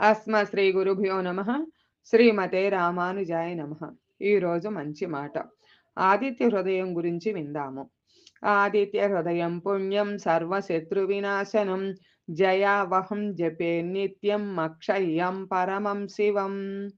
అస్మ శ్రీ గురుభ్యో నమ. శ్రీమతే రామానుజాయ నమ. ఈరోజు మంచి మాట. ఆదిత్య హృదయం గురించి విందాము. ఆదిత్య హృదయం పుణ్యం సర్వశత్రు వినాశనం జయావహం జపే నిత్యం అక్షయ్యం పరమం శివం.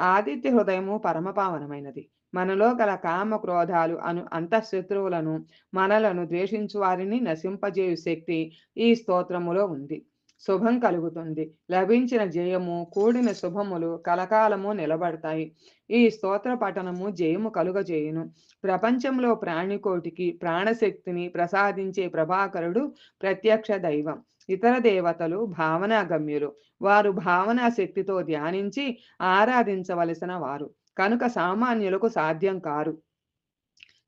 ఆదిత్య హృదయము పరమపావనమైనది. మనలో గల కామ క్రోధాలు అను అంతఃశత్రువులను మనలను ద్వేషించు వారిని నశింపజేయు శక్తి ఈ స్తోత్రములో ఉంది. శుభం కలుగుతుంది. లభించిన జయము కూడిన శుభములు కలకాలము నిలబడతాయి. ఈ స్తోత్ర పఠనము జయము కలుగజేయును. ప్రపంచంలో ప్రాణికోటికి ప్రాణశక్తిని ప్రసాదించే ప్రభాకరుడు ప్రత్యక్ష దైవం. ఇతర దేవతలు భావనాగమ్యులు. వారు భావనా శక్తితో ధ్యానించి ఆరాధించవలసిన వారు. కనుక సామాన్యులకు సాధ్యం కారు.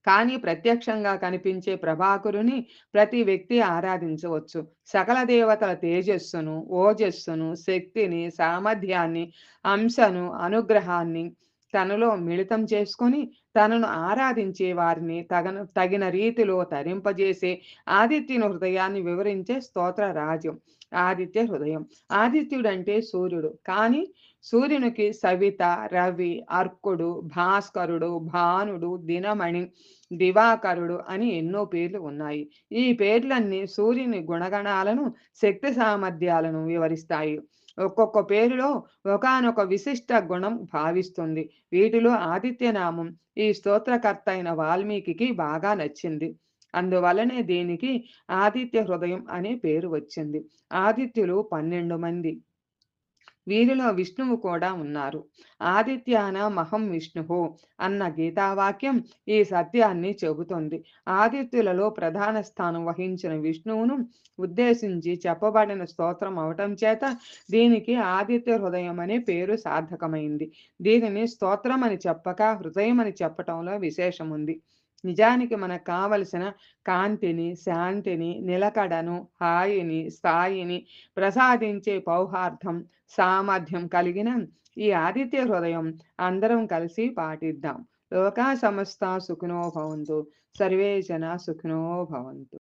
కానీ ప్రత్యక్షంగా కనిపించే ప్రభాకరుని ప్రతి వ్యక్తి ఆరాధించవచ్చు. సకల దేవతల తేజస్సును ఓజస్సును శక్తిని సామర్థ్యాన్ని అంశను అనుగ్రహాన్ని తనలో మిళితం చేసుకొని తనను ఆరాధించే వారిని తగన తగిన రీతిలో తరింపజేసే ఆదిత్యుని హృదయాన్ని వివరించే స్తోత్ర రాజ్యం ఆదిత్య హృదయం. ఆదిత్యుడంటే సూర్యుడు. కానీ సూర్యునికి సవిత రవి అర్కుడు భాస్కరుడు భానుడు దినమణి దివాకరుడు అని ఎన్నో పేర్లు ఉన్నాయి. ఈ పేర్లన్నీ సూర్యుని గుణగణాలను శక్తి సామర్థ్యాలను వివరిస్తాయి. ఒక్కొక్క పేరులో ఒకనొక విశిష్ట గుణం భావిస్తుంది. వీటిలో ఆదిత్యనామం ఈ స్తోత్రకర్త అయిన వాల్మీకి బాగా నచ్చింది. అందువలనే దీనికి ఆదిత్య హృదయం అనే పేరు వచ్చింది. ఆదిత్యులు పన్నెండు మంది. వీరిలో విష్ణువు కూడా ఉన్నారు. ఆదిత్యాన మహం విష్ణువు అన్న గీతావాక్యం ఈ సత్యాన్ని చెబుతోంది. ఆదిత్యులలో ప్రధాన స్థానం వహించిన విష్ణువును ఉద్దేశించి చెప్పబడిన స్తోత్రం అవటం చేత దీనికి ఆదిత్య హృదయం అనే పేరు సార్థకమైంది. దీనిని స్తోత్రం అని చెప్పక హృదయం అని చెప్పటంలో విశేషం ఉంది నిజానికి మనకు కావలసిన కాంతిని శాంతిని నిలకడను హాయిని స్థాయిని ప్రసాదించే పౌహార్థం సామర్థ్యం కలిగిన ఈ ఆదిత్య హృదయం అందరం కలిసి పాటిద్దాం. లోకా సమస్త సుఖినో భవంతు. సర్వే జన సుఖినో భవంతు.